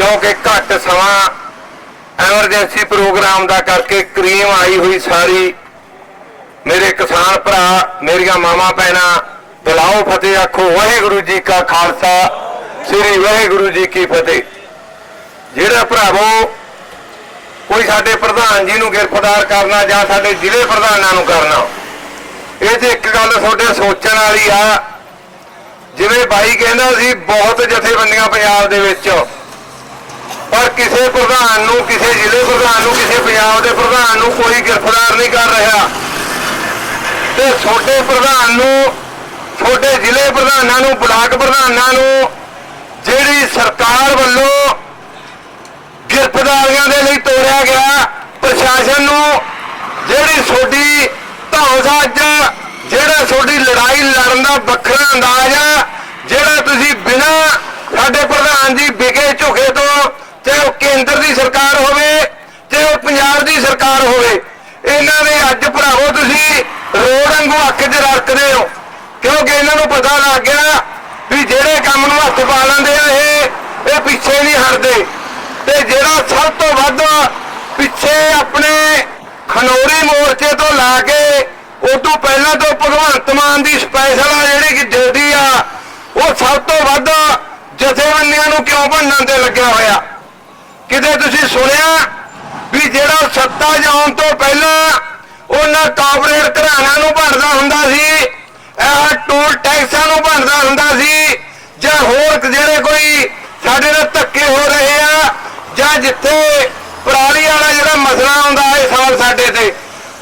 ਕਿਉਂਕਿ ਘੱਟ ਸਮਾਂ ਐਮਰਜੈਂਸੀ ਪ੍ਰੋਗਰਾਮ ਦਾ ਕਰਕੇ ਕਰੀਮ ਆਈ ਹੋਈ ਸਾਰੀ। ਮੇਰੇ ਕਿਸਾਨ ਭਰਾ, ਮੇਰੀਆਂ ਮਾਵਾਂ ਭੈਣਾਂ, ਬੁਲਾਓ ਫਤਿਹ ਆਖੋ, ਵਾਹਿਗੁਰੂ ਜੀ ਕਾ ਖਾਲਸਾ, ਸ੍ਰੀ ਵਾਹਿਗੁਰੂ ਜੀ ਕੀ ਫਤਿਹ। ਜਿਹੜਾ ਭਰਾਵੋ, ਕੋਈ ਸਾਡੇ ਪ੍ਰਧਾਨ ਜੀ ਨੂੰ ਗ੍ਰਿਫਤਾਰ ਕਰਨਾ ਜਾਂ ਸਾਡੇ ਜ਼ਿਲ੍ਹੇ ਪ੍ਰਧਾਨਾਂ ਨੂੰ ਕਰਨਾ, ਇਹ ਤੇ ਇੱਕ ਗੱਲ ਤੁਹਾਡੇ ਸੋਚਣ ਵਾਲੀ ਆ। ਜਿਵੇਂ ਬਾਈ ਕਹਿੰਦਾ ਸੀ, ਬਹੁਤ ਜਥੇਬੰਦੀਆਂ ਪੰਜਾਬ ਦੇ ਵਿੱਚ ਪਰ ਕਿਸੇ ਪ੍ਰਧਾਨ ਨੂੰ, ਕਿਸੇ ਜ਼ਿਲ੍ਹੇ ਪ੍ਰਧਾਨ ਨੂੰ, ਕਿਸੇ ਪੰਜਾਬ ਦੇ ਪ੍ਰਧਾਨ ਨੂੰ ਕੋਈ ਗ੍ਰਿਫਤਾਰ ਨਹੀਂ ਕਰ ਰਿਹਾ। ਤੇ ਛੋਟੇ ਪ੍ਰਧਾਨ ਨੂੰ ਛੋਟੇ ਜ਼ਿਲ੍ਹੇ ਪ੍ਰਧਾਨਾਂ ਨੂੰ, ਬਲਾਕ ਪ੍ਰਧਾਨਾਂ ਨੂੰ ਜਿਹੜੀ ਸਰਕਾਰ ਵੱਲੋਂ ਗ੍ਰਿਫਤਾਰੀਆਂ ਦੇ ਲਈ ਤੋੜਿਆ ਗਿਆ ਪ੍ਰਸ਼ਾਸਨ ਨੂੰ, ਜਿਹੜੀ ਤੁਹਾਡੀ ਧੌਂਸੱਜ ਜਿਹੜਾ ਤੁਹਾਡੀ ਲੜਾਈ ਲੜਨ ਦਾ ਵੱਖਰਾ ਅੰਦਾਜ਼ ਆ, ਜਿਹੜਾ ਤੁਸੀਂ ਬਿਨਾਂ ਸਾਡੇ ਪ੍ਰਧਾਨ ਜੀ ਵਿਗੇ ਝੁਕੇ ਤੋਂ ਚਾਹੇ ਉਹ ਕੇਂਦਰ ਦੀ ਸਰਕਾਰ ਹੋਵੇ, ਚਾਹੇ ਉਹ ਪੰਜਾਬ ਦੀ ਸਰਕਾਰ ਹੋਵੇ, ਇਹਨਾਂ ਦੇ ਅੱਜ ਭਰਾਵੋ ਤੁਸੀਂ ਰੋਡ ਵਾਂਗੂ ਅੱਖ 'ਚ ਰੱਖਦੇ ਹੋ। ਕਿਉਂਕਿ ਇਹਨਾਂ ਨੂੰ ਪਤਾ ਲੱਗ ਗਿਆ ਵੀ ਜਿਹੜੇ ਕੰਮ ਨੂੰ ਹੱਥ ਪਾ ਲੈਂਦੇ ਆ ਇਹ ਇਹ ਪਿੱਛੇ ਨਹੀਂ ਹਟਦੇ। ਤੇ ਜਿਹੜਾ ਸਭ ਤੋਂ ਵੱਧ ਪਿੱਛੇ ਆਪਣੇ ਖਨੌਰੀ ਮੋਰਚੇ ਤੋਂ ਲਾ ਕੇ ਉਹ ਤੋਂ ਪਹਿਲਾਂ ਤੋਂ ਭਗਵੰਤ ਮਾਨ ਦੀ ਸਪੈਸ਼ਲ ਆ ਜਿਹੜੀ ਕਿ ਡਿਊਟੀ ਆ, ਉਹ ਸਭ ਤੋਂ ਵੱਧ ਜਥੇਬੰਦੀਆਂ ਨੂੰ ਕਿਉਂ ਭੰਨਣ ਤੇ ਲੱਗਿਆ ਹੋਇਆ? ਕਿਤੇ ਤੁਸੀਂ ਸੁਣਿਆ ਵੀ ਜਿਹੜਾ ਸੱਤਾ ਜਾਣ ਤੋਂ ਪਹਿਲਾਂ ਉਹਨਾਂ ਕਾਰਪੋਰੇਟ ਘਰਾਣਿਆਂ ਨੂੰ ਭੰਡਦਾ ਹੁੰਦਾ ਸੀ, ਇਹ ਟੋਲ ਟੈਕਸਾਂ ਨੂੰ ਭੰਡਦਾ ਹੁੰਦਾ ਸੀ, ਜਾਂ ਹੋਰ ਜਿਹੜੇ ਕੋਈ ਸਾਡੇ ਨਾਲ ਧੱਕੇ ਹੋ ਰਹੇ ਆ, ਜਾਂ ਜਿੱਥੇ ਪਰਾਲੀ ਵਾਲਾ ਜਿਹੜਾ ਮਸਲਾ ਆਉਂਦਾ ਹੈ ਸਾਲ ਸਾਡੇ ਤੇ,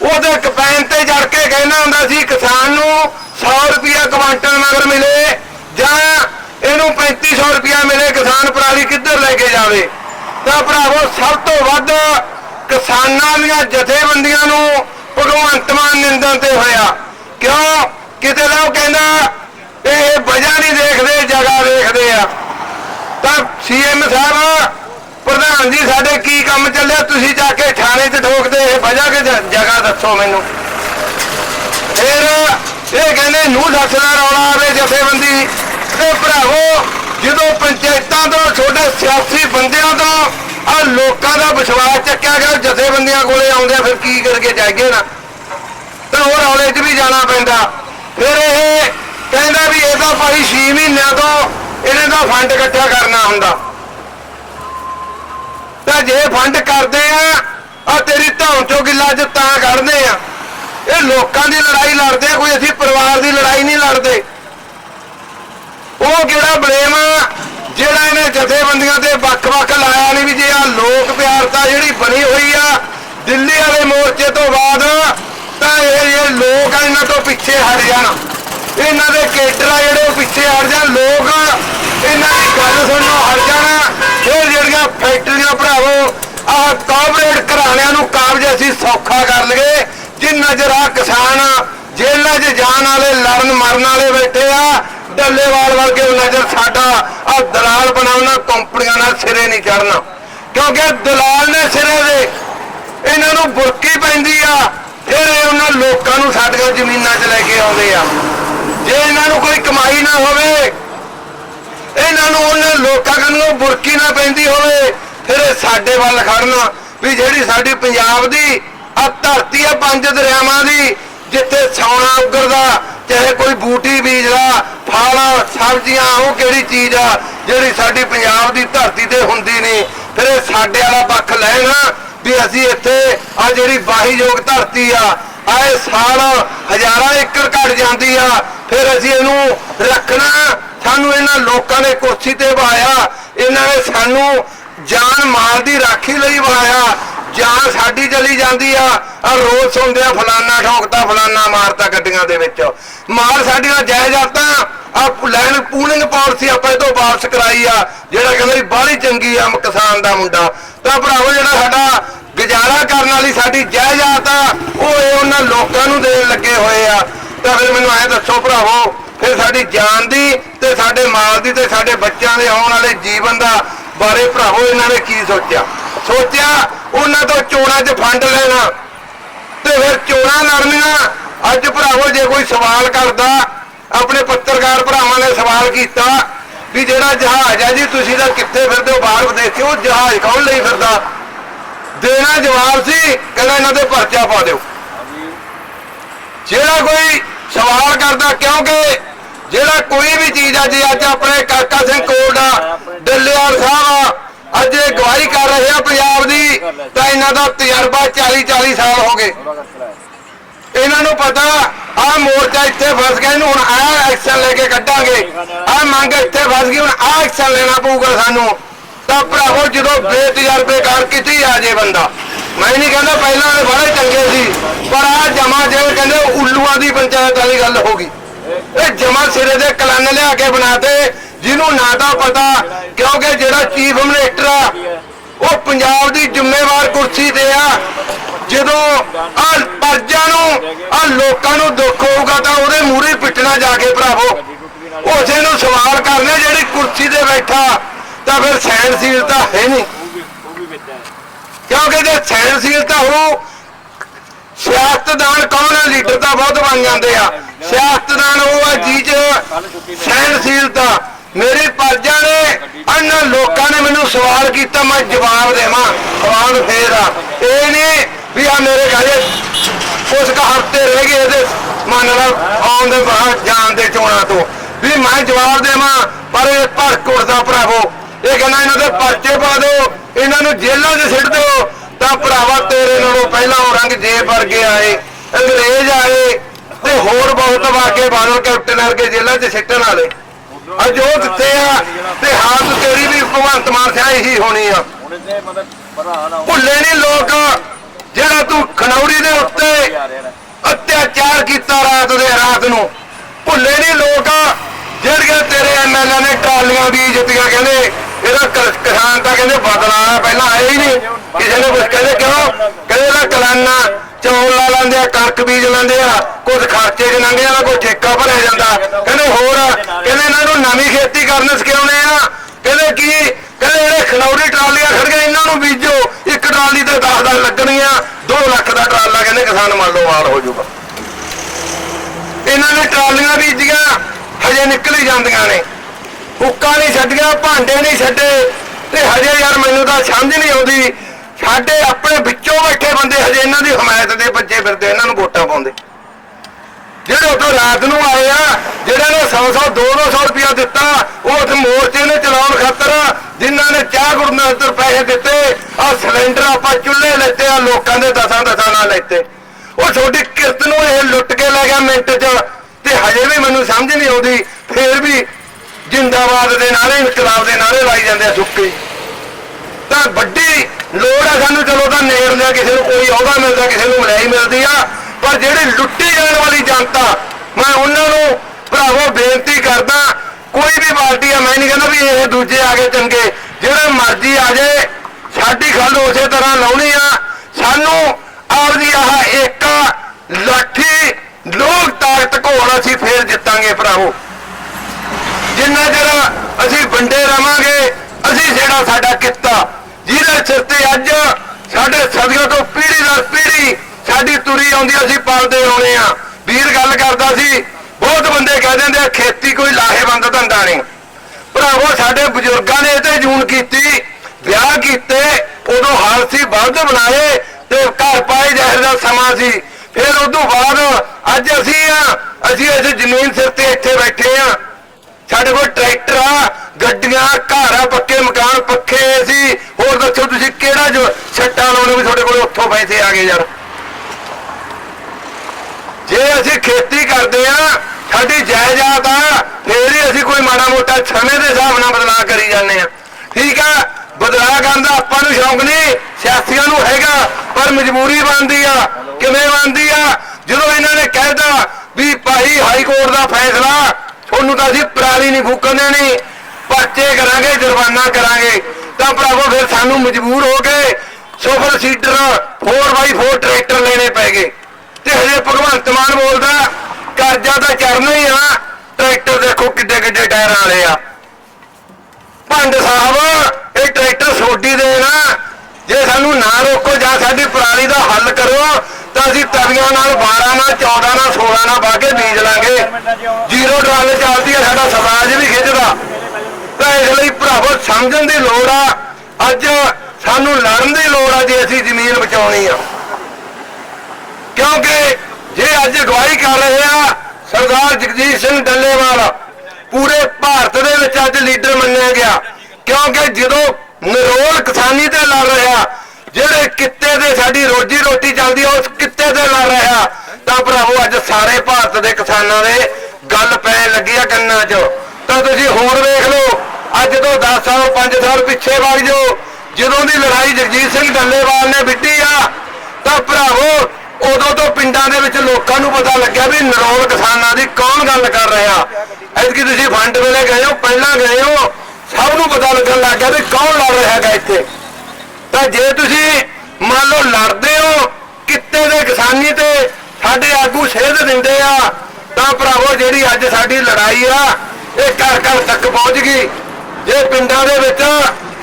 ਉਹਦੇ ਕਪੈਨ ਤੇ ਜੜ ਕੇ ਕਹਿੰਦਾ ਹੁੰਦਾ ਸੀ, ਕਿਸਾਨ ਨੂੰ 100 ਰੁਪਿਆ ਕੁਆਂਟਲ ਮਗਰ ਮਿਲੇ, ਜਾਂ ਇਹਨੂੰ 3500 ਰੁਪਿਆ ਮਿਲੇ ਕਿਸਾਨ ਪਰਾਲੀ ਕਿੱਧਰ ਲੈ ਕੇ ਜਾਵੇ। ਤਾਂ ਭਰਾਵੋ, ਸਭ ਤੋਂ ਵੱਧ ਕਿਸਾਨਾਂ ਦੀਆਂ ਜਥੇਬੰਦੀਆਂ ਨੂੰ ਭਗਵੰਤ ਮਾਨ ਨਿੰਦਨ ਤੇ ਹੋਇਆ। ਕਿਉਂ? ਕਿਤੇ ਦਾ ਉਹ ਕਹਿੰਦਾ, ਇਹ ਵਜ੍ਹਾ ਨਹੀਂ ਦੇਖਦੇ, ਜਗ੍ਹਾ ਦੇਖਦੇ ਆ। ਤਾਂ ਸੀਐਮ ਸਾਹਿਬ, ਪ੍ਰਧਾਨ ਜੀ, ਸਾਡੇ ਕੀ ਕੰਮ ਚੱਲਿਆ? ਤੁਸੀਂ ਜਾ ਕੇ ਥਾਣੇ 'ਚ ਠੋਕਦੇ, ਇਹ ਵਜ੍ਹਾ ਕਿ ਜਗ੍ਹਾ ਦੱਸੋ ਮੈਨੂੰ। ਫਿਰ ਇਹ ਕਹਿੰਦੇ ਨੂੰ ਦੱਸਣਾ ਰੌਲਾ ਆਵੇ ਜਥੇਬੰਦੀ। ਤੇ ਭਰਾਵੋ ਜਦੋਂ ਪੰਚਾਇਤਾਂ ਤੋਂ ਛੋਟੇ ਸਿਆਸੀ ਬੰਦਿਆਂ ਤੋਂ ਆ ਲੋਕਾਂ ਦਾ ਵਿਸ਼ਵਾਸ ਚੱਕਿਆ ਗਿਆ, ਜਥੇਬੰਦੀਆਂ ਕੋਲੇ ਆਉਂਦੇ ਫਿਰ ਕੀ ਕਰਕੇ ਜਾਈਏ ਨਾ? ਤਾਂ ਉਹ ਰੌਲੇ 'ਚ ਵੀ ਜਾਣਾ ਪੈਂਦਾ। ਫਿਰ ਇਹ ਕਹਿੰਦਾ ਵੀ ਇਹ ਤਾਂ ਭਾਈ 6 ਮਹੀਨਿਆਂ ਤੋਂ ਇਹਨੇ ਦਾ ਫੰਡ ਇਕੱਠਾ ਕਰਨਾ ਹੁੰਦਾ। ਤਾਂ ਜੇ ਫੰਡ ਕਰਦੇ ਆ ਆ ਤੇਰੀ ਧੌਣ ਚੋਂ ਗਿੱਲਾ ਚ ਤਾਂ ਕੱਢਦੇ ਆ। ਇਹ ਲੋਕਾਂ ਦੀ ਲੜਾਈ ਲੜਦੇ ਆ, ਕੋਈ ਅਸੀਂ ਪਰਿਵਾਰ ਦੀ ਲੜਾਈ ਨਹੀਂ ਲੜਦੇ। ਉਹ ਕਿਹੜਾ ਬਲੇਮ ਜਿਹੜਾ ਇਹਨੇ ਜਥੇਬੰਦੀਆਂ ਤੇ ਵੱਖ-ਵੱਖ ਲਾਇਆ ਨਹੀਂ ਵੀ ਜੇ ਆ ਲੋਕ ਪਿਆਰਤਾ ਜਿਹੜੀ ਬਣੀ ਹੋਈ ਆ, ਦਿੱਲੀ ਵਾਲੇ ਮੋਰਚੇ ਤੋਂ ਬਾਅਦ ਤਾਂ ਇਹ ਇਹ ਲੋਕ ਆ ਇਹਨਾਂ ਤੋਂ ਪਿੱਛੇ ਹਟ ਜਾਣ। ਇਹਨਾਂ ਦੇ ਕੇਡਰ ਆ ਜਿਹੜੇ ਪਿੱਛੇ ਹਟ ਜਾਣ। ਲੋਕ ਇਹਨਾਂ ਦੀ ਗੱਲ ਸੁਣਨੋਂ ਹਟ ਜਾਣਾ। ਫਿਰ ਜਿਹੜੀਆਂ ਫੈਕਟਰੀਆਂ ਭਰਾਵੋ, ਆਹ ਕਾਰਪੋਰੇਟ ਘਰਾਣਿਆਂ ਨੂੰ ਕਾਬਜ ਅਸੀਂ ਸੌਖਾ ਕਰ ਲਈਏ। ਜਿੰਨਾ ਚਿਰ ਆਹ ਕਿਸਾਨ ਜੇਲ੍ਹਾਂ 'ਚ ਜਾਣ ਵਾਲੇ, ਲੜਨ ਮਰਨ ਵਾਲੇ ਬੈਠੇ ਆ। ਡੱਲੇਵਾਲ ਵਰਗੇ ਉਹਨਾਂ ਚਿਰ ਸਾਡਾ। ਆ ਦਲਾਲ ਬਣਾਉਣਾ ਕੰਪਨੀਆਂ ਨਾਲ ਸਿਰੇ ਨਹੀਂ ਚੜਨਾ ਕਿਉਂਕਿ ਦਲਾਲ ਨੇ ਸਿਰੇ ਦੇ। ਇਹਨਾਂ ਨੂੰ ਬੁਰਕੀ ਪੈਂਦੀ ਆ। ਫਿਰ ਇਹ ਉਹਨਾਂ ਲੋਕਾਂ ਨੂੰ ਸਾਡੀਆਂ ਜ਼ਮੀਨਾਂ 'ਚ ਲੈ ਕੇ ਆਉਂਦੇ ਆ। ਜੇ ਇਹਨਾਂ ਨੂੰ ਕੋਈ ਕਮਾਈ ਨਾ ਹੋਵੇ, ਇਹਨਾਂ ਨੂੰ ਉਹਨਾਂ ਲੋਕਾਂ ਨੂੰ ਬੁਰਕੀ ਨਾ ਪੈਂਦੀ ਹੋਵੇ, ਫਿਰ ਇਹ ਸਾਡੇ ਵੱਲ ਖੜਨਾ। ਵੀ ਜਿਹੜੀ ਸਾਡੀ ਪੰਜਾਬ ਦੀ ਆ ਧਰਤੀ ਆ ਪੰਜ ਦਰਿਆਵਾਂ ਦੀ ਜਿੱਥੇ ਸੌਣਾ ਉਗਰਦਾ, ਚਾਹੇ ਕੋਈ ਬੂਟੀ ਬੀਜਦਾ, ਫਲ, ਸਬਜ਼ੀਆਂ, ਉਹ ਕਿਹੜੀ ਚੀਜ਼ ਆ, ਜਿਹੜੀ ਸਾਡੀ ਪੰਜਾਬ ਦੀ ਧਰਤੀ ਤੇ ਹੁੰਦੀ ਨਹੀਂ। ਫਿਰ ਇਹ ਸਾਡੇ ਵਾਲਾ ਪੱਖ ਲੈਣਾ ਵੀ ਅਸੀਂ ਇੱਥੇ ਆ ਜਿਹੜੀ ਵਾਹੀਯੋਗ ਧਰਤੀ ਆ ਆਏ ਸਾਲ ਹਜ਼ਾਰਾਂ ਏਕੜ ਘਟ ਜਾਂਦੀ ਆ। ਫਿਰ ਅਸੀਂ ਇਹਨੂੰ ਰੱਖਣਾ, ਸਾਨੂੰ ਇਹਨਾਂ ਲੋਕਾਂ ਨੇ ਕੁਰਸੀ ਤੇ ਬਾਇਆ ਇਹਨਾਂ ਨੇ ਸਾਨੂੰ ਜਾਨ ਮਾਲ ਦੀ ਰਾਖੀ ਲਈ ਬਾਇਆ ਜਾਨ ਸਾਡੀ ਚਲੀ ਜਾਂਦੀ ਆ। ਆ ਰੋਜ਼ ਸੁਣਦੇ ਆ, ਫਲਾਨਾ ਠੋਕਤਾ, ਫਲਾਨਾ ਮਾਰਤਾ ਗੱਡੀਆਂ ਦੇ ਵਿੱਚ। ਮਾਲ ਸਾਡੀਆਂ ਜਾਇਦਾਦਾਂ ਆ ਲੈਣ ਪੂਲਿੰਗ ਪਾਲਿਸੀ ਆਪਾਂ ਇਹ ਤੋਂ ਵਾਪਸ ਕਰਾਈ ਆ। ਜਿਹੜਾ ਕਹਿੰਦਾ ਵੀ ਬਾਹਲੀ ਚੰਗੀ ਆ ਕਿਸਾਨ ਦਾ ਮੁੰਡਾ। ਤਾਂ ਭਰਾਵੋ, ਜਿਹੜਾ ਸਾਡਾ ਗੁਜ਼ਾਰਾ ਕਰਨ ਵਾਲੀ ਸਾਡੀ ਜਾਇਦਾਦ ਆ, ਉਹ ਇਹ ਉਹਨਾਂ ਲੋਕਾਂ ਨੂੰ ਦੇਣ ਲੱਗੇ ਹੋਏ ਆ। ਤਾਂ ਫਿਰ ਮੈਨੂੰ ਐ ਦੱਸੋ ਭਰਾਵੋ, ਫਿਰ ਸਾਡੀ ਜਾਨ ਦੀ ਤੇ ਸਾਡੇ ਮਾਲ ਦੀ ਤੇ ਸਾਡੇ ਬੱਚਿਆਂ ਦੇ ਆਉਣ ਵਾਲੇ ਜੀਵਨ ਦਾ ਬਾਰੇ ਭਰਾਵੋ, ਇਹਨਾਂ ਨੇ ਕੀ ਸੋਚਿਆ? ਸੋਚਿਆ ਉਹਨਾਂ ਤੋਂ ਚੋਣਾਂ 'ਚ ਫੰਡ ਲੈਣਾ। ਤੇ ਫਿਰ ਚੋਣਾਂ ਲੜਨੀਆਂ। ਅੱਜ ਭਰਾਵੋ, ਜੇ ਕੋਈ ਸਵਾਲ ਕਰਦਾ, ਆਪਣੇ ਪੱਤਰਕਾਰ ਭਰਾਵਾਂ ਨੇ ਸਵਾਲ ਕੀਤਾ ਵੀ ਜਿਹੜਾ ਜਹਾਜ਼ ਆ ਜੀ, ਤੁਸੀਂ ਤਾਂ ਕਿੱਥੇ ਫਿਰਦੇ ਹੋ, ਬਾਹਰ ਵਿਦੇਸ਼ ਉਹ ਜਹਾਜ਼ ਕੌਣ ਲਈ ਫਿਰਦਾ? ਦੇਣਾ ਜਵਾਬ ਸੀ, ਕਹਿੰਦਾ ਇਹਨਾਂ ਦੇ ਪਰਚਾ ਪਾ ਦਿਓ। ਜਿਹੜਾ ਕੋਈ ਸਵਾਲ ਕਰਦਾ, ਕਿਉਂਕਿ ਜਿਹੜਾ ਕੋਈ ਵੀ ਚੀਜ਼ ਆ ਜੀ, ਅੱਜ ਆਪਣੇ ਕਾਕਾ ਸਿੰਘ ਕੋਲ ਆ ਡੱਲੇਵਾਲ ਸਾਹਿਬ ਆ ਅੱਜ ਇਹ ਗਵਾਹੀ ਕਰ ਰਹੇ ਆ ਪੰਜਾਬ ਦੀ, ਤਾਂ ਇਹਨਾਂ ਦਾ ਤਜਰਬਾ 40 40 ਸਾਲ ਹੋ ਗਏ। ਇਹਨਾਂ ਨੂੰ ਪਤਾ, ਆ ਮੋਰਚਾ ਇੱਥੇ ਫਸ ਗਿਆ, ਇਹਨੂੰ ਹੁਣ ਆ ਐਕਸ਼ਨ ਲੈ ਕੇ ਕੱਢਾਂਗੇ। ਆ ਮੰਗ ਇੱਥੇ ਫਸ ਗਈ, ਹੁਣ ਆ ਐਕਸ਼ਨ ਲੈਣਾ ਪਊਗਾ ਸਾਨੂੰ। ਤਾਂ ਭਰਾਵੋ, ਜਦੋਂ ਬੇਤਜਰਬੇ ਕਰ ਕੀਤੀ ਆ ਜੇ ਬੰਦਾ। ਮੈਂ ਨਹੀਂ ਕਹਿੰਦਾ ਪਹਿਲਾਂ ਵਾਲੇ ਬੜੇ ਚੰਗੇ ਸੀ, ਪਰ ਆ ਜਮਾ ਜਿਵੇਂ ਕਹਿੰਦੇ ਉੱਲੂਆਂ ਦੀ ਪੰਚਾਇਤ ਵਾਲੀ ਗੱਲ ਹੋ ਗਈ। ਇਹ ਜਮਾ ਸਿਰੇ ਦੇ ਕਲਨ ਲਿਆ ਕੇ ਬਣਾਤੇ ਜਿਹਨੂੰ ਨਾ ਤਾਂ ਪਤਾ, ਕਿਉਂਕਿ ਜਿਹੜਾ ਚੀਫ ਮਿਨਿਸਟਰ ਆ, ਉਹ ਪੰਜਾਬ ਦੀ ਜ਼ਿੰਮੇਵਾਰ ਕੁਰਸੀ ਤੇ ਆ। ਜਦੋਂ ਆ ਪਰਜਾ ਨੂੰ, ਆ ਲੋਕਾਂ ਨੂੰ ਦੁੱਖ ਹੋਊਗਾ ਤਾਂ ਉਹਦੇ ਮੂਹਰੇ ਪਿੱਟਣਾ ਜਾ ਕੇ ਭਰਾਵੋ। ਉਸੇ ਨੂੰ ਸਵਾਲ ਕਰਨੇ, ਜਿਹੜੀ ਕੁਰਸੀ ਤੇ ਬੈਠਾ, ਤਾਂ ਫਿਰ ਸਹਿਣਸ਼ੀਲਤਾ ਹੈ ਨਹੀਂ। ਕਿਉਂਕਿ ਜੇ ਸਹਿਣਸ਼ੀਲਤਾ ਹੋ ਸਿਆਸਤਦਾਨ ਕੌਣ ਹੈ ਲੀਡਰ ਤਾਂ ਬਹੁਤ ਬਣ ਜਾਂਦੇ ਆ। ਸਿਆਸਤਦਾਨ ਉਹ ਆ ਜੀ ਚ ਸਹਿਣਸ਼ੀਲਤਾ। ਮੇਰੇ ਪਰਜਾਂ ਨੇ ਇਹਨਾਂ ਲੋਕਾਂ ਨੇ ਮੈਨੂੰ ਸਵਾਲ ਕੀਤਾ, ਮੈਂ ਜਵਾਬ ਦੇਵਾਂ, ਸਵਾਲ ਫੇਰ ਆ। ਇਹ ਨਹੀਂ ਵੀ ਆ ਮੇਰੇ ਘਰੇ ਕੁਝ ਕ ਹਫ਼ਤੇ ਰਹਿ ਗਏ ਇਹਦੇ ਮੰਨ ਲਾ ਆਉਣ ਦੇ ਬਾਅਦ ਜਾਣ ਦੇ ਚੋਣਾਂ ਤੋਂ। ਵੀ ਮੈਂ ਜਵਾਬ ਦੇਵਾਂ, ਪਰ ਇਹ ਭੜਕ ਉੱਠਦਾ ਭਰਾਵੋ। ਇਹ ਕਹਿੰਦਾ ਇਹਨਾਂ ਦੇ ਪਰਚੇ ਪਾ ਦਿਓ, ਇਹਨਾਂ ਨੂੰ ਜੇਲ੍ਹਾਂ 'ਚ ਸਿੱਟ ਦਿਓ। ਤਾਂ ਭਰਾਵਾ ਤੇਰੇ ਨਾਲੋਂ ਪਹਿਲਾਂ ਔਰੰਗਜ਼ੇਬ ਵਰਗੇ ਆਏ, ਅੰਗਰੇਜ਼ ਆਏ ਤੇ ਹੋਰ ਬਹੁਤ ਵਾਕੇ ਬਾਦਲ ਕੈਪਟਨ ਵਰਗੇ ਜੇਲ੍ਹਾਂ 'ਚ ਸਿੱਟਣ ਵਾਲੇ। ਅੱਜ ਉਹ ਕਿੱਥੇ ਆ ਤੇ ਹਾਲਤ ਤੇਰੀ ਵੀ ਭਗਵੰਤ ਮਾਨ ਸਿਆ ਇਹੀ ਹੋਣੀ ਆ। ਭੁੱਲੇ ਨਹੀਂ ਲੋਕ ਜਿਹੜਾ ਤੂੰ ਖਨੌਰੀ ਦੇ ਉੱਤੇ ਅਤਿਆਚਾਰ ਕੀਤਾ ਰਾਤ ਦੇ ਰਾਤ ਨੂੰ। ਭੁੱਲੇ ਨਹੀਂ ਲੋਕ ਜਿਹੜੇ ਤੇਰੇ ਐਮਐਲਏ ਨੇ ਟਰਾਲੀਆਂ ਵੀ ਜਿੱਤੀਆਂ ਕਹਿੰਦੇ ਇਹਦਾ ਕਿਸਾਨ ਤਾਂ ਕਹਿੰਦੇ ਬਦਲਾ ਪਹਿਲਾਂ ਆਇਆ ਹੀ ਨਹੀਂ। ਕਿਸੇ ਨੇ ਕੁਝ ਕਹਿੰਦੇ ਕਿਉਂ? ਕਹਿੰਦੇ ਇਹਦਾ ਕਲਾਨਾ ਚੌਲ ਲਾ ਲੈਂਦੇ ਆ ਕਣਕ ਬੀਜ ਲੈਂਦੇ ਆ ਕੁਝ ਖਰਚੇ ਚ ਲੰਘ ਜਾਂਦਾ, ਕੋਈ ਠੇਕਾ ਭਰਿਆ ਜਾਂਦਾ। ਕਹਿੰਦੇ ਹੋਰ, ਕਹਿੰਦੇ ਇਹਨਾਂ ਨੂੰ ਨਵੀਂ ਖੇਤੀ ਕਰਨ ਸਿਖਾਉਣੇ ਆ? ਕਹਿੰਦੇ ਕੀ? ਕਹਿੰਦੇ ਜਿਹੜੇ ਖਨੌਰੀ ਟਰਾਲੀਆਂ ਖੜ ਗਏ ਇਹਨਾਂ ਨੂੰ ਬੀਜੋ। ਇੱਕ ਟਰਾਲੀ ਤੇ 10 10 ਲੱਗਣੀਆਂ 2 ਲੱਖ ਦਾ ਟਰਾਲਾ ਕਹਿੰਦੇ ਕਿਸਾਨ ਮੰਨ ਲਓ ਮਾਲ ਹੋ ਜਾਊਗਾ। ਇਹਨਾਂ ਨੇ ਟਰਾਲੀਆਂ ਬੀਜੀਆਂ, ਹਜੇ ਨਿਕਲੀ ਜਾਂਦੀਆਂ ਨੇ। ਹੁੱਕਾ ਨਹੀਂ ਛੱਡੀਆਂ, ਭਾਂਡੇ ਨਹੀਂ ਛੱਡੇ। ਤੇ ਹਜੇ ਯਾਰ ਮੈਨੂੰ ਤਾਂ ਸਮਝ ਨਹੀਂ ਆਉਂਦੀ ਸਾਡੇ ਆਪਣੇ ਵਿੱਚੋਂ ਬੈਠੇ ਬੰਦੇ ਹਜੇ ਇਹਨਾਂ ਦੀ ਹਮਾਇਤ ਦੇ ਬੱਚੇ ਫਿਰਦੇ, ਇਹਨਾਂ ਨੂੰ ਵੋਟਾਂ ਪਾਉਂਦੇ। ਜਿਹੜੇ ਉਦੋਂ ਰਾਤ ਨੂੰ ਆਏ ਆ ਜਿਹੜੇ ਨੇ 100 100 200 ਰੁਪਇਆ ਦਿੱਤਾ, ਉਹ ਉਸ ਮੋਰਚੇ ਨੇ ਚਲਾਉਣ ਖਾਤਰ, ਜਿਨ੍ਹਾਂ ਨੇ ਚਾਹ ਗੁਰਨਾਦਰ ਪੈਸੇ ਦਿੱਤੇ ਆ ਸਿਲੰਡਰ ਆਪਾਂ ਚੁੱਲ੍ਹੇ ਲੈਤੇ ਆ ਲੋਕਾਂ ਦੇ ਦਸਾਂ ਦਸਾਂ ਨਾਲ ਲੈਤੇ। ਉਹ ਛੋਟੀ ਕਿਰਤ ਨੂੰ ਇਹ ਲੁੱਟ ਕੇ ਲੈ ਗਿਆ ਮਿੰਟ 'ਚ, ਤੇ ਹਜੇ ਵੀ ਮੈਨੂੰ ਸਮਝ ਨਹੀਂ ਆਉਂਦੀ, ਫੇਰ ਵੀ ਜਿੰਦਾਬਾਦ ਦੇ ਨਾਰੇ, ਇਨਕਲਾਬ ਦੇ ਨਾਰੇ ਲਾਈ ਜਾਂਦੇ ਆ ਸੁੱਕੇ ਤਾਂ ਵੱਡੀ ਲੋੜ ਆ ਸਾਨੂੰ, ਚਲੋ ਤਾਂ ਨੇੜ ਕਿਸੇ ਨੂੰ ਕੋਈ ਅਹੁਦਾ ਮਿਲਦਾ, ਕਿਸੇ ਨੂੰ ਮਲਾਈ ਮਿਲਦੀ ਆ, ਪਰ ਜਿਹੜੀ ਲੁੱਟੀ ਜਾਣ ਵਾਲੀ ਜਨਤਾ, ਮੈਂ ਉਹਨਾਂ ਨੂੰ ਭਰਾਵੋ ਬੇਨਤੀ ਕਰਦਾ, ਕੋਈ ਵੀ ਪਾਰਟੀ ਆ, ਮੈਂ ਨਹੀਂ ਕਹਿੰਦਾ ਵੀ ਇਹ ਦੂਜੇ ਆ ਗਏ ਚੰਗੇ, ਜਿਹੜਾ ਮਰਜ਼ੀ ਆ ਜਾਏ, ਸਾਡੀ ਗੱਲ ਉਸੇ ਤਰ੍ਹਾਂ ਲਾਉਣੀ ਆ, ਸਾਨੂੰ ਆਪਦੀ ਆਹ ਇੱਕ ਲਾਠੀ ਲੋਕ ਤਾਕਤ ਘੋਲ ਅਸੀਂ ਫੇਰ ਜਿੱਤਾਂਗੇ ਭਰਾਵੋ। ਜਿੰਨਾ ਚਿਰ ਅਸੀਂ ਵੰਡੇ ਰਵਾਂਗੇ, ਅਸੀਂ ਜਿਹੜਾ ਸਾਡਾ ਕਿੱਤਾ ਜਿਹਦੇ ਸਿਰ ਤੇ ਅੱਜ ਸਾਡੇ ਸਦੀਆਂ ਤੋਂ ਪੀੜ੍ਹੀ ਦਰ ਪੀੜ੍ਹੀ ਸਾਡੀ ਤੁਰੀ ਆਉਂਦੀ ਅਸੀਂ ਪਾਲਦੇ ਆਉਣੇ ਆ। ਵੀਰ ਗੱਲ ਕਰਦਾ ਸੀ, ਬਹੁਤ ਬੰਦੇ ਕਹਿ ਦਿੰਦੇ ਆ, ਖੇਤੀ ਕੋਈ ਲਾਹੇਵੰਦ ਧੰਦਾ ਨਹੀਂ। ਭਰਾਵੋ, ਸਾਡੇ ਬਜ਼ੁਰਗਾਂ ਨੇ ਇਹ ਤੇ ਜੂਨ ਕੀਤੀ, ਵਿਆਹ ਕੀਤੇ, ਉਦੋਂ ਹਾਲ ਸੀ ਬਲਦ ਬਣਾਏ ਤੇ ਘਰ ਪਾਏ ਜ਼ਹਿਰ ਦਾ ਸਮਾਂ ਸੀ। ਫਿਰ ਉਦੋਂ ਬਾਅਦ ਅੱਜ ਅਸੀਂ ਆ, ਅਸੀਂ ਇਸ ਜ਼ਮੀਨ ਸਿਰ ਤੇ ਇੱਥੇ ਬੈਠੇ ਆ। ਸਾਡੇ ਕੋਲ ਟਰੈਕਟਰ ਆ ਗੱਡੀਆਂ, ਘਰ ਪੱਕੇ ਮਕਾਨ, ਪੱਖੇ ਸੀ ਹੋਰ ਦੱਸੋ ਤੁਸੀਂ ਕਿਹੜਾ ਜੋ ਛੱਟਾਂ ਲਾਉਣੇ ਵੀ ਤੁਹਾਡੇ ਕੋਲ ਉੱਥੋਂ ਪੈਸੇ ਆ ਗਏ ਯਾਰ। ਜੇ ਅਸੀਂ ਖੇਤੀ ਕਰਦੇ ਆ, ਸਾਡੀ ਜਾਇਦਾਦ ਆ, ਫੇਰ ਹੀ ਅਸੀਂ ਕੋਈ ਮਾੜਾ ਮੋਟਾ ਸਮੇਂ ਦੇ ਹਿਸਾਬ ਨਾਲ ਬਦਲਾਅ ਕਰੀ ਜਾਂਦੇ ਆ। ਠੀਕ ਆ? ਬਦਲਾਅ ਕਰਨ ਦਾ ਆਪਾਂ ਨੂੰ ਸ਼ੌਂਕ ਨਹੀਂ, ਸਿਆਸੀਆਂ ਨੂੰ ਹੈਗਾ, ਪਰ ਮਜਬੂਰੀ ਬਣਦੀ ਆ। ਕਿਵੇਂ ਬਣਦੀ ਆ? ਜਦੋਂ ਇਹਨਾਂ ਨੇ ਕਹਿਦਾ ਵੀ ਭਾਈ ਹਾਈ ਕੋਰਟ ਦਾ ਫੈਸਲਾ, ਤੁਹਾਨੂੰ ਤਾਂ ਅਸੀਂ ਪਰਾਲੀ ਨਹੀਂ ਫੂਕਣ ਦੇਣੀ। ਪਰਚੇ ਕਰਾਂਗੇ, ਜੁਰਮਾਨਾ ਕਰਾਂਗੇ, ਤਾਂ ਭਰਾਵੋ ਫਿਰ ਸਾਨੂੰ ਮਜਬੂਰ ਹੋ ਕੇ ਸੁਪਰ ਸੀਡਰ 4x4 ਟਰੈਕਟਰ ਲੈਣੇ ਪੈ ਗਏ ਤੇ ਹਜੇ ਭਗਵੰਤ ਮਾਨ ਬੋਲਦਾ, ਕਰਜ਼ਾ ਤਾਂ ਚੜਨਾ ਹੀ ਆ, ਟਰੈਕਟਰ ਦੇਖੋ ਕਿੱਡੇ ਕਿੱਡੇ ਟਾਇਰਾਂ ਵਾਲੇ ਆ। ਭੰਡ ਸਾਹਿਬ, ਇਹ ਟਰੈਕਟਰ ਛੋਡੀ ਦੇਣਾ ਜੇ ਸਾਨੂੰ ਨਾ ਰੋਕੋ ਜਾਂ ਸਾਡੀ ਪਰਾਲੀ ਦਾ ਹੱਲ ਕਰੋ, ਤਾਂ ਅਸੀਂ ਤਵੀਆਂ ਨਾਲ 12 ਨਾਲ 14 ਨਾਲ 16 ਨਾਲ ਵਾਹ ਕੇ ਬੀਜ ਲਾਂਗੇ। ਜ਼ੀਰੋ ਡਰਾਲੇ ਚੱਲਦੀ ਆ, ਸਾਡਾ ਸਮਾਜ ਵੀ ਖਿੱਚਦਾ। ਤਾਂ ਇਸ ਲਈ ਭਰਾਵੋ, ਸਮਝਣ ਦੀ ਲੋੜ ਆ। ਅੱਜ ਸਾਨੂੰ ਲੜਨ ਦੀ ਲੋੜ ਆ ਜੇ ਅਸੀਂ ਜ਼ਮੀਨ ਬਚਾਉਣੀ ਆ। ਕਿਉਂਕਿ ਜੇ ਅੱਜ ਅਗਵਾਈ ਕਰ ਰਹੇ ਆ, ਸਰਦਾਰ ਜਗਜੀਤ ਸਿੰਘ ਡੱਲੇਵਾਲ, ਪੂਰੇ ਭਾਰਤ ਦੇ ਵਿੱਚ ਅੱਜ ਲੀਡਰ ਮੰਨਿਆ ਗਿਆ। ਕਿਉਂਕਿ ਜਦੋਂ ਨਿਰੋਲ ਕਿਸਾਨੀ ਤੇ ਲੜ ਰਿਹਾ, ਜਿਹੜੇ ਕਿੱਤੇ ਦੇ ਸਾਡੀ ਰੋਜੀ ਰੋਟੀ ਚੱਲਦੀ ਆ, ਉਸ ਕਿੱਤੇ ਤੇ ਲੜ ਰਿਹਾ, ਤਾਂ ਭਰਾਵੋ, ਅੱਜ ਸਾਰੇ ਭਾਰਤ ਦੇ ਕਿਸਾਨਾਂ ਦੇ ਗੱਲ ਪੈਣ ਲੱਗੀ ਆ ਕੰਨਾਂ 'ਚ। ਤਾਂ ਤੁਸੀਂ ਹੋਰ ਵੇਖ ਲਓ, ਅੱਜ ਤੋਂ 10 ਸਾਲ 5 ਸਾਲ ਪਿੱਛੇ ਵਗ ਜਾਓ। ਜਦੋਂ ਦੀ ਲੜਾਈ ਜਗਜੀਤ ਸਿੰਘ ਡੱਲੇਵਾਲ ਨੇ ਵਿੱਢੀ ਆ, ਤਾਂ ਭਰਾਵੋ, ਉਦੋਂ ਤੋਂ ਪਿੰਡਾਂ ਦੇ ਵਿੱਚ ਲੋਕਾਂ ਨੂੰ ਪਤਾ ਲੱਗਿਆ ਵੀ ਨਰੋਲ ਕਿਸਾਨਾਂ ਦੀ ਕੌਣ ਗੱਲ ਕਰ ਰਿਹਾ। ਐਤਕੀ ਤੁਸੀਂ ਫੰਡ ਵੇਲੇ ਗਏ ਹੋ, ਪਹਿਲਾਂ ਗਏ ਹੋ, ਸਭ ਨੂੰ ਪਤਾ ਲੱਗਣ ਲੱਗ ਗਿਆ ਵੀ ਕੌਣ ਲੜ ਰਿਹਾ ਹੈਗਾ ਇੱਥੇ। ਤਾਂ ਜੇ ਤੁਸੀਂ ਮੰਨ ਲਓ ਲੜਦੇ ਹੋ, ਕਿੱਤੇ ਦੇ ਕਿਸਾਨੀ ਤੇ ਸਾਡੇ ਆਗੂ ਸੇਧ ਦਿੰਦੇ ਆ, ਤਾਂ ਭਰਾਵੋ, ਜਿਹੜੀ ਅੱਜ ਸਾਡੀ ਲੜਾਈ ਆ ਇਹ ਘਰ ਘਰ ਤੱਕ ਪਹੁੰਚ ਗਈ। ਜੇ ਪਿੰਡਾਂ ਦੇ ਵਿੱਚ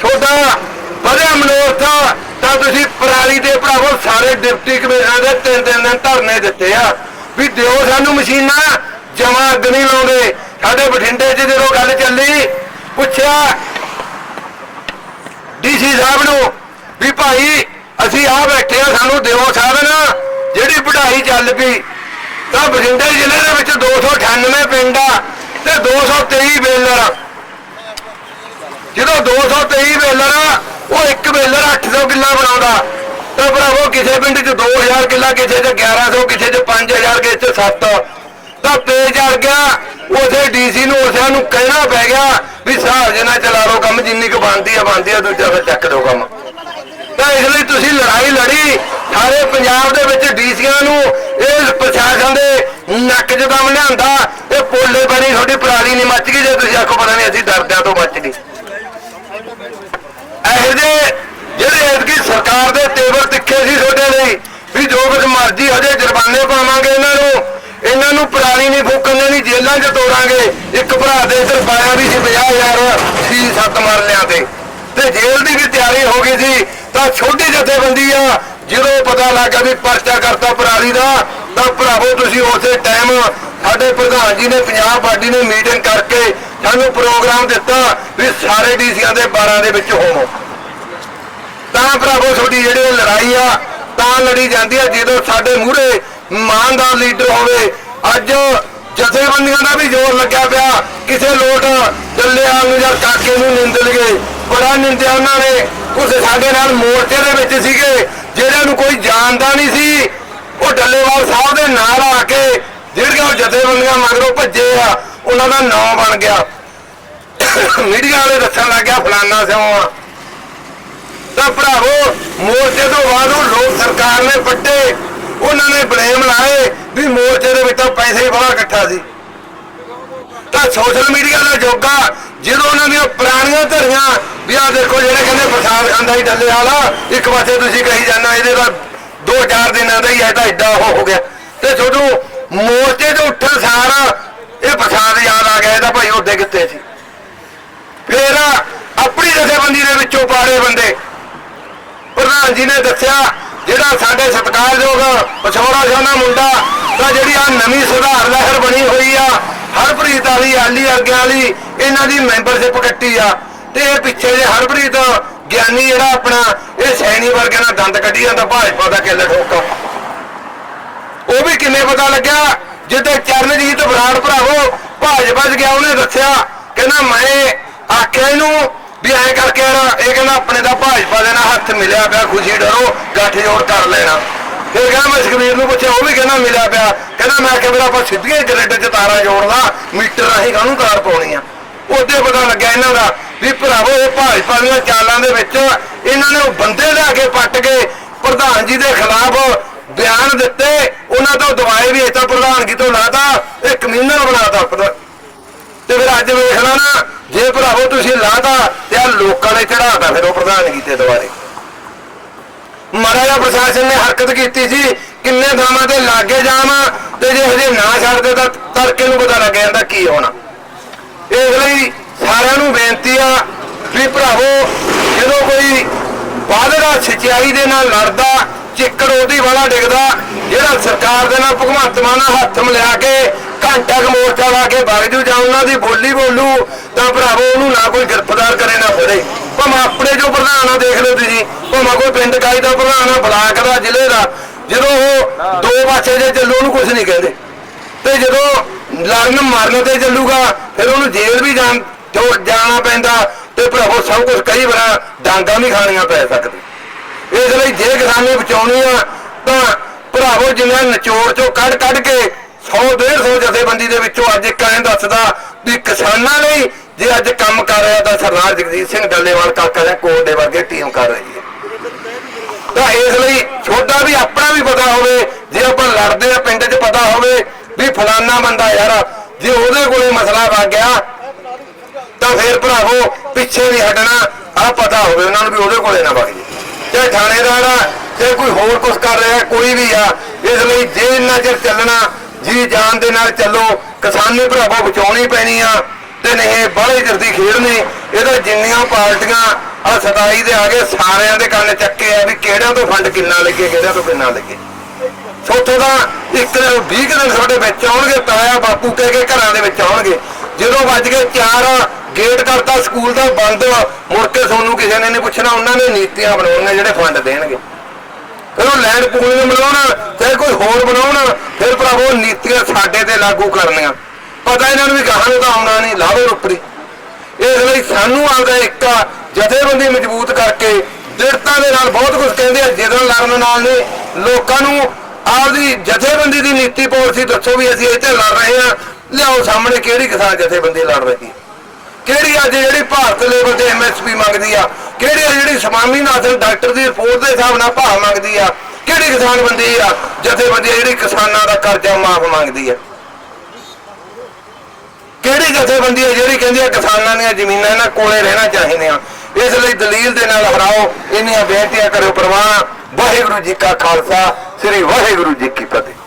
ਤੁਹਾਡਾ ਵਧਿਆ ਮਨੋਰਥ ਤਾਂ ਤੁਸੀਂ ਪਰਾਲੀ ਦੇ ਭਰਾਵੋ ਸਾਰੇ ਡਿਪਟੀ ਕਮਿਸ਼ਨਰ ਦੇ ਤਿੰਨ ਤਿੰਨ ਦਿਨ ਧਰਨੇ ਦਿੱਤੇ ਆ। ਵੀ ਦਿਓ ਸਾਨੂੰ ਮਸ਼ੀਨਾਂ, ਜਮਾ ਅੱਗ ਨਹੀਂ ਲਾਉਂਦੇ। ਸਾਡੇ ਬਠਿੰਡੇ 'ਚ ਜਦੋਂ ਗੱਲ ਚੱਲੀ, ਪੁੱਛਿਆ ਡੀਸੀ ਸਾਹਿਬ ਨੂੰ ਵੀ ਭਾਈ, ਅਸੀਂ ਆ ਬੈਠੇ ਆ, ਸਾਨੂੰ ਦਿਓ ਸਾਧਨ। ਜਿਹੜੀ ਪੜਾਈ ਚੱਲ ਪਈ, ਤਾਂ ਬਠਿੰਡੇ ਜ਼ਿਲ੍ਹੇ ਦੇ ਵਿੱਚ 298 ਪਿੰਡ ਆ। ਤੇ 223 ਬੇਲਰ ਜਦੋਂ 223 ਬੇਲਰ ਆ ਉਹ ਇੱਕ ਬੇਲਰ 800 ਕਿੱਲਾ ਬਣਾਉਂਦਾ। ਤਾਂ ਭਰਾਵੋ, ਕਿਸੇ ਪਿੰਡ 'ਚ 2000 ਕਿੱਲਾ, ਕਿਸੇ 'ਚ 1100 ਕਿਸੇ 'ਚ 5000 ਕਿਸੇ 'ਚ 7 ਤਾਂ ਪੇ ਚੜ ਗਿਆ। ਉਸੇ ਡੀਸੀ ਨੂੰ, ਉਸਿਆਂ ਨੂੰ ਕਹਿਣਾ ਪੈ ਗਿਆ ਵੀ ਹਿਸਾਬ ਜਨਾ ਚਲਾ ਲਓ ਕੰਮ, ਜਿੰਨੀ ਕੁ ਬਣਦੀ ਆ ਬਣਦੀ ਆ, ਦੂਜਾ ਫਿਰ ਚੱਕ ਦਿਓ ਕੰਮ। ਤਾਂ ਇਸ ਲਈ ਤੁਸੀਂ ਲੜਾਈ ਲੜੀ। ਸਾਰੇ ਪੰਜਾਬ ਦੇ ਵਿੱਚ ਡੀਸੀਆਂ ਨੂੰ ਇਹ ਪ੍ਰਸ਼ਾਸਨ ਦੇ ਨੱਕ 'ਚ ਦਮ ਲਿਆਂਦਾ। ਪੋਲੇ ਬਣੀ, ਤੁਹਾਡੀ ਪਰਾਲੀ ਨਹੀਂ ਮੱਚ ਗਈ, ਜੇ ਤੁਸੀਂ ਆਖੋ ਪਤਾ ਨਹੀਂ ਅਸੀਂ ਡਰਦਿਆਂ ਤੋਂ ਬਚ ਗਏ। ਇਹੋ ਜਿਹੇ ਜਿਹੜੇ ਐਤਕੀ ਸਰਕਾਰ ਦੇ ਤੇਵਰ ਤਿੱਖੇ ਸੀ ਤੁਹਾਡੇ ਲਈ, ਵੀ ਜੋ ਕੁਝ ਮਰਜ਼ੀ ਹਜੇ ਜੁਰਮਾਨੇ ਪਾਵਾਂਗੇ ਇਹਨਾਂ ਨੂੰ। ਇਹਨਾਂ ਨੂੰ ਪਰਾਲੀ ਨਹੀਂ ਫੂਕਣ ਦੇਣੀ, ਜੇਲ੍ਹਾਂ 'ਚ ਤੋੜਾਂਗੇ ਇੱਕ ਭਰਾ ਦੇ ਇੱਧਰ ਪਾਇਆ ਵੀ ਸੀ 50000 ਸੀ ਸੱਤ ਮਰਲਿਆਂ ਤੇ। ਤੇ ਜੇਲ੍ਹ ਦੀ ਵੀ ਤਿਆਰੀ ਹੋ ਗਈ ਸੀ, ਤਾਂ ਛੋਟੀ ਜਥੇਬੰਦੀ ਆ, ਜਦੋਂ ਪਤਾ ਲੱਗਾ ਵੀ ਪਰਚਾ ਕਰਤਾ ਪਰਾਲੀ ਦਾ, ਤਾਂ ਭਰਾਵੋ ਤੁਸੀਂ ਉਸੇ ਟਾਈਮ ਸਾਡੇ ਪ੍ਰਧਾਨ ਜੀ ਨੇ ਪੰਜਾਬ ਪਾਰਟੀ ਨੇ ਮੀਟਿੰਗ ਕਰਕੇ ਸਾਨੂੰ ਪ੍ਰੋਗਰਾਮ ਦਿੱਤਾ ਵੀ ਸਾਰੇ ਡੀਸੀਆਂ ਦੇ 12 ਦੇ ਵਿੱਚ ਹੋਵੋ। ਤਾਂ ਭਰਾਵੋ, ਤੁਹਾਡੀ ਜਿਹੜੀ ਲੜਾਈ ਆ, ਤਾਂ ਲੜੀ ਜਾਂਦੀ ਆ ਜਦੋਂ ਸਾਡੇ ਮੂਹਰੇ ਇਮਾਨਦਾਰ ਲੀਡਰ ਹੋਵੇ। ਅੱਜ ਜਥੇਬੰਦੀਆਂ ਦਾ ਵੀ ਜ਼ੋਰ ਲੱਗਿਆ ਪਿਆ। ਕਿਸੇ ਲੋਟ ਚੱਲਿਆ ਨੂੰ ਜਾਂ ਕਾਕੇ ਨੂੰ ਨਿੰਦ ਗਏ ਬੜਾ ਨਿੰਦਿਆ ਉਹਨਾਂ ਨੇ। ਕੁਝ ਸਾਡੇ ਨਾਲ ਮੋਰਚੇ ਦੇ ਵਿੱਚ ਸੀਗੇ। ਜਿਹੜਿਆਂ ਨੂੰ ਕੋਈ ਜਾਣਦਾ ਨਹੀਂ ਸੀ। ਉਹ ਡੱਲੇਵਾਲ ਸਾਹਿਬ ਦੇ ਨਾਲ ਆ ਕੇ ਜਿਹੜੀਆਂ ਉਹ ਜਥੇਬੰਦੀਆਂ ਮਗਰੋਂ ਭੱਜੇ ਆ, ਉਹਨਾਂ ਦਾ ਨਾਂ ਬਣ ਗਿਆ। ਮੀਡੀਆ ਵਾਲੇ ਦੱਸਣ ਲੱਗ ਗਿਆ, ਫਲਾਨਾ ਸਿਓ ਆ। ਤਾਂ ਭਰਾਵੋ, ਮੋਰਚੇ ਤੋਂ ਬਾਅਦ ਉਹ ਲੋਕ ਸਰਕਾਰ ਨੇ ਪੱਟੇ ਉਹਨਾਂ ਨੇ ਬਲੇਮ ਲਾਏ ਵੀ ਮੋਰਚੇ ਦੇ ਵਿੱਚੋਂ ਪੈਸੇ ਹੀ ਬੜਾ ਇਕੱਠਾ ਸੀ। ਤਾਂ ਸੋਸ਼ਲ ਮੀਡੀਆ ਦਾ ਜੋਗਾ ਜਦੋਂ ਉਹਨਾਂ ਦੀਆਂ ਪੁਰਾਣੀਆਂ ਧਰੀਆਂ, ਵੀ ਆ ਦੇਖੋ ਜਿਹੜੇ ਕਹਿੰਦੇ ਪ੍ਰਸਾਦ ਖਾਂਦਾ ਹੀ ਡੱਲੇ ਵਾਲਾ, ਇੱਕ ਪਾਸੇ ਤੁਸੀਂ ਕਹੀ ਜਾਂਦਾ ਇਹਦੇ ਦਾ ਦੋ ਚਾਰ ਦਿਨਾਂ ਦਾ ਹੀ ਐਡਾ ਤਾਂ ਐਡਾ ਉਹ ਹੋ ਗਿਆ। ਤੇ ਤੁਹਾਨੂੰ ਮੋਰਚੇ ਸਾਰ ਇਹ ਪ੍ਰਸਾਦ ਯਾਦ ਆ ਗਿਆ, ਇਹਦਾ ਭਾਈ ਉਹਦੇ ਕਿੱਥੇ ਸੀ। ਫਿਰ ਆਪਣੀ ਜਥੇਬੰਦੀ ਦੇ ਵਿੱਚੋਂ ਪਾੜੇ ਬੰਦੇ। ਪ੍ਰਧਾਨ ਜੀ ਨੇ ਦੱਸਿਆ, ਜਿਹੜਾ ਸਾਡੇ ਸਤਿਕਾਰਯੋਗ ਪਛੋੜਾ ਸੋਨਾ ਮੁੰਡਾ, ਤਾਂ ਜਿਹੜੀ ਆ ਨਵੀਂ ਸੁਧਾਰ ਲਹਿਰ ਬਣੀ ਹੋਈ ਆ, ਹਰਪ੍ਰੀਤ ਵਾਲੀ, ਆਲੀ ਅਰਗਿਆਂ ਵਾਲੀ, ਇਹਨਾਂ ਦੀ ਮੈਂਬਰਸ਼ਿਪ ਕੱਟੀ ਆ। ਤੇ ਇਹ ਪਿੱਛੇ ਜੇ ਹਰਪ੍ਰੀਤ ਗਿਆਨੀ ਜਿਹੜਾ ਆਪਣਾ, ਇਹ ਸੈਣੀ ਵਰਗੇ ਨਾਲ ਦੰਦ ਕੱਢੀ ਜਾਂਦਾ, ਭਾਜਪਾ ਦਾ ਕਿੱਲ ਠੋਕਾ। ਉਹ ਵੀ ਕਿੰਨੇ ਪਤਾ ਲੱਗਿਆ? ਜਿੱਦੇ ਚਰਨਜੀਤ ਬਰਾੜ ਭਰਾਵੋ ਭਾਜਪਾ 'ਚ ਗਿਆ, ਉਹਨੇ ਦੱਸਿਆ, ਕਹਿੰਦਾ ਮੈਂ ਆਖਿਆ ਇਹਨੂੰ ਵੀ ਐਂ ਕਰਕੇ ਨਾ ਇਹ ਕਹਿੰਦਾ ਆਪਣੇ ਦਾ ਭਾਜਪਾ ਦੇ ਨਾਲ ਹੱਥ ਮਿਲਿਆ ਪਿਆ, ਖੁਸ਼ੀ ਡਰੋ, ਗੱਠ ਜੋੜ ਕਰ ਲੈਣਾ। ਫਿਰ ਕਹਿੰਦਾ ਮੈਂ ਸੁਖਬੀਰ ਨੂੰ ਪੁੱਛਿਆ, ਉਹ ਵੀ ਕਹਿੰਦਾ ਮਿਲਿਆ ਪਿਆ। ਕਹਿੰਦਾ ਮੈਂ ਕਿਹਾ ਮੇਰਾ ਆਪਾਂ ਸਿੱਧੀਆਂ ਗ੍ਰਿਡ 'ਚ ਤਾਰਾਂ ਜੋੜਦਾ ਮੀਟਰ ਰਾਹੀਂ ਕਾਹਨੂੰ ਤਾਰ ਪਾਉਣੀ ਆ ਉਹਦੇ ਪਤਾ ਲੱਗਿਆ ਇਹਨਾਂ ਦਾ ਵੀ ਭਰਾਵੋ, ਇਹ ਭਾਜਪਾ ਦੀਆਂ ਚਾਲਾਂ ਦੇ ਵਿੱਚ ਇਹਨਾਂ ਨੇ ਉਹ ਬੰਦੇ ਲਿਆ ਕੇ ਪੱਟ ਕੇ ਪ੍ਰਧਾਨ ਜੀ ਦੇ ਖਿਲਾਫ ਬਿਆਨ ਦਿੱਤੇ, ਉਹਨਾਂ ਤੋਂ ਦਵਾਈ ਵੀ ਇਤਾ ਪ੍ਰਧਾਨਗੀ ਤੋਂ ਲਾਤਾ ਇਹ ਕਮਿਊਨਲ ਬਣਾਤਾ ਪ੍ਰਧਾ- ਤੇ ਫਿਰ ਅੱਜ ਵੇਖ ਲਾ ਨਾ, ਜੇ ਭਰਾਵੋ ਤੁਸੀਂ ਲਾਤਾ, ਤੇ ਆ ਲੋਕਾਂ ਨੇ ਚੜਾਤਾ ਫਿਰ ਉਹ ਪ੍ਰਧਾਨਗੀ ਤੇ ਦੁਬਾਰੇ। ਮਹਾਰਾਜਾ ਪ੍ਰਸ਼ਾਸਨ ਨੇ ਹਰਕਤ ਕੀਤੀ ਸੀ ਕਿੰਨੇ ਥਾਵਾਂ ਤੇ ਲਾਗੇ ਜਾਮ ਤੇ ਜੇ ਹਜੇ ਨਾ ਛੱਡਦੇ ਤਾਂ ਤੜਕੇ ਨੂੰ ਪਤਾ ਲੱਗ ਜਾਂਦਾ ਕੀ ਹੋਣਾ। ਇਸ ਲਈ ਸਾਰਿਆਂ ਨੂੰ ਬੇਨਤੀ ਆ ਵੀ ਭਰਾਵੋ, ਜਦੋਂ ਕੋਈ ਵਾਅਦਾ ਸਚਾਈ ਦੇ ਨਾਲ ਲੜਦਾ ਚਿੱਕੜ ਉਹਦੀ ਵਾਲਾ ਡਿੱਗਦਾ, ਜਿਹੜਾ ਸਰਕਾਰ ਦੇ ਨਾਲ ਭਗਵੰਤ ਮਾਨ ਹੱਥ ਮਿਲਾ ਕੇ ਘੰਟਾ ਕੁ ਮੋਰਚਾ ਲਾ ਕੇ ਵਗ ਜਾਂ ਉਹਨਾਂ ਦੀ ਬੋਲੀ ਬੋਲੂ, ਤਾਂ ਭਰਾਵੋ ਉਹਨੂੰ ਨਾ ਕੋਈ ਗ੍ਰਿਫਤਾਰ ਕਰੇ ਨਾ ਫੜੇ। ਭਾਵੇਂ ਆਪਣੇ ਜੋ ਪ੍ਰਧਾਨ ਆ, ਦੇਖ ਲਓ ਤੁਸੀਂ, ਭਾਵੇਂ ਕੋਈ ਪਿੰਡ ਕਾਈ ਦਾ ਪ੍ਰਧਾਨ ਆ, ਬਲਾਕ ਦਾ, ਜ਼ਿਲ੍ਹੇ ਦਾ, ਜਦੋਂ ਉਹ ਦੋ ਪਾਸੇ ਜੇ ਚੱਲੂ, ਉਹਨੂੰ ਕੁਝ ਨਹੀਂ ਕਹਿੰਦੇ। ਤੇ ਜਦੋਂ ਲੜਨ ਮਰਨ ਤੇ ਚੱਲੂਗਾ, ਫਿਰ ਉਹਨੂੰ ਜੇਲ੍ਹ ਵੀ ਜਾਣ ਜਾਣਾ ਪੈਂਦਾ, ਤੇ ਭਰਾਵੋ ਸਭ ਕੁਝ ਕਈ ਵਾਰ ਡਾਂਗਾ ਵੀ ਖਾਣੀਆਂ ਪੈ ਸਕਦੀ ਇਸ ਲਈ ਜੇ ਕਿਸਾਨੀ ਬਚਾਉਣੀ ਆ, ਤਾਂ ਭਰਾਵੋ ਜਿੰਨਾ ਨਿਚੋੜ ਚੋਂ ਕੱਢ ਕੱਢ ਕੇ 100 150 ਜਥੇਬੰਦੀ ਦੇ ਵਿੱਚੋਂ ਅੱਜ ਇੱਕ ਐਂ ਦੱਸਦਾ ਵੀ ਕਿਸਾਨਾਂ ਲਈ ਜੇ ਅੱਜ ਕੰਮ ਕਰ ਰਿਹਾ ਤਾਂ ਸਰਦਾਰ ਜਗਜੀਤ ਸਿੰਘ ਡੱਲੇਵਾਲ ਕਾਕਾ ਦੇ ਕੋਲ ਦੇ ਵਰਗੇ ਟੀਮ ਕਰ ਰਹੀ ਹੈ। ਤਾਂ ਇਸ ਲਈ ਛੋਟਾ ਵੀ ਆਪਣਾ ਵੀ ਪਤਾ ਹੋਵੇ, ਜੇ ਆਪਾਂ ਲੜਦੇ ਆ ਪਿੰਡ 'ਚ ਪਤਾ ਹੋਵੇ ਵੀ ਫਲਾਨਾ ਬੰਦਾ ਯਾਰ, ਜੇ ਉਹਦੇ ਕੋਲੇ ਮਸਲਾ ਵਗ ਗਿਆ, ਤਾਂ ਫਿਰ ਭਰਾਵੋ ਪਿੱਛੇ ਵੀ ਹਟਣਾ ਆ ਪਤਾ ਹੋਵੇ ਉਹਨਾਂ ਨੂੰ ਵੀ ਉਹਦੇ ਕੋਲੇ ਨਾ ਵਗ ਜੇ ਚਾਹੇ ਥਾਣੇਦਾਰ ਆ ਚਾਹੇ ਕੋਈ ਹੋਰ ਕੁਝ ਕਰ ਰਿਹਾ, ਕੋਈ ਵੀ ਆ, ਇਸ ਲਈ ਜੇ ਇੰਨਾ ਚਿਰ ਚੱਲਣਾ, ਜੀ ਜਾਨ ਦੇ ਨਾਲ ਚੱਲੋ, ਕਿਸਾਨੀ ਭਰਾਵੋ ਬਚਾਉਣੀ ਪੈਣੀ ਆ, ਤੇ ਨਹੀਂ ਬੜੇ ਚਿਰ ਦੀ ਖੇਡ ਨਹੀਂ ਇਹਦਾ ਜਿੰਨੀਆਂ ਪਾਰਟੀਆਂ ਆ 27 ਦੇ ਆ ਗਏ ਸਾਰਿਆਂ ਦੇ ਕੰਨ ਚੱਕੇ ਆ ਵੀ ਕਿਹੜਿਆਂ ਤੋਂ ਫੰਡ ਕਿੰਨਾ ਲੱਗੇ, ਕਿਹੜਿਆਂ ਤੋਂ ਕਿੰਨਾ ਲੱਗੇ। ਸੋਥੋਂ ਦਾ ਇੱਕ 20 ਕੁ ਦਿਨ ਸਾਡੇ ਵਿੱਚ ਆਉਣਗੇ, ਤਾਇਆ ਬਾਪੂ ਕਹਿ ਕੇ ਘਰਾਂ ਦੇ ਵਿੱਚ ਆਉਣਗੇ। ਜਦੋਂ ਵੱਜ ਗਏ 4 ਗੇਟ ਕਰਤਾ, ਸਕੂਲ ਦਾ ਬੰਦ, ਮੁੜ ਕੇ ਤੁਹਾਨੂੰ ਕਿਸੇ ਨੇ ਨਹੀਂ ਪੁੱਛਣਾ, ਉਹਨਾਂ ਨੇ ਨੀਤੀਆਂ ਬਣਾਉਣੀਆਂ ਜਿਹੜੇ ਫੰਡ ਦੇਣਗੇ। ਫਿਰ ਉਹ ਲੈਂਡ ਪੂਲਿੰਗ ਬਣਾਉਣ ਚਾਹੇ ਕੋਈ ਹੋਰ ਬਣਾਉਣ, ਫਿਰ ਭਰਾਵੋ ਨੀਤੀਆਂ ਸਾਡੇ ਤੇ ਲਾਗੂ ਕਰਨੀਆਂ। ਪਤਾ ਇਹਨਾਂ ਨੂੰ ਵੀ ਗਾਹਾਂ ਨੂੰ ਤਾਂ ਆਉਣਾ ਨਹੀਂ ਲਾਵੇ ਉੱਪਰੀ ਇਸ ਲਈ ਸਾਨੂੰ ਆਪਦਾ ਇੱਕ ਜਥੇਬੰਦੀ ਮਜ਼ਬੂਤ ਕਰਕੇ ਦ੍ਰਿੜਤਾ ਦੇ ਨਾਲ ਬਹੁਤ ਕੁਝ ਕਹਿੰਦੇ ਆ ਜਿੱਦਣ ਲੜਨ ਨਾਲ ਨੇ ਲੋਕਾਂ ਨੂੰ ਆਪਦੀ ਜਥੇਬੰਦੀ ਦੀ ਨੀਤੀ ਪਾਲਿਸੀ ਦੱਸੋ ਵੀ ਅਸੀਂ ਇੱਥੇ ਲੜ ਰਹੇ ਹਾਂ ਲਿਆਓ ਸਾਹਮਣੇ ਕਿਹੜੀ ਕਿਸਾਨ ਜਥੇਬੰਦੀ ਲੜ ਰਹੀ ਹੈ? ਕਿਹੜੀ ਅੱਜ ਜਿਹੜੀ ਭਾਰਤ ਲੈਵਲ ਤੇ ਐਮਐਸਪੀ ਮੰਗਦੀ ਆ? ਕਿਹੜੀ ਆ ਜਿਹੜੀ ਸਵਾਮੀਨਾਥਨ ਡਾਕਟਰ ਦੀ ਰਿਪੋਰਟ ਦੇ ਹਿਸਾਬ ਨਾਲ ਭਾਅ ਮੰਗਦੀ ਆ? ਕਿਹੜੀ ਕਿਸਾਨ ਬੰਦੀ ਆ? ਜਥੇਬੰਦੀ ਜਿਹੜੀ ਕਿਸਾਨਾਂ ਦਾ ਕਰਜ਼ਾ ਮਾਫ ਮੰਗਦੀ ਆ? ਕਿਹੜੀ ਜਥੇਬੰਦੀ ਹੈ ਜਿਹੜੀ ਕਹਿੰਦੀ ਆ ਕਿਸਾਨਾਂ ਦੀਆਂ ਜ਼ਮੀਨਾਂ ਇਹਨਾਂ ਕੋਲੇ ਰਹਿਣਾ ਚਾਹੀਦੀਆਂ? ਇਸ ਲਈ ਦਲੀਲ ਦੇ ਨਾਲ ਹਰਾਓ, ਇੰਨੀਆਂ ਬੇਨਤੀਆਂ ਕਰਿਓ ਪ੍ਰਵਾਨ। ਵਾਹਿਗੁਰੂ ਜੀ ਕਾ ਖਾਲਸਾ, ਸ੍ਰੀ ਵਾਹਿਗੁਰੂ ਜੀ ਕੀ ਫਤਿਹ।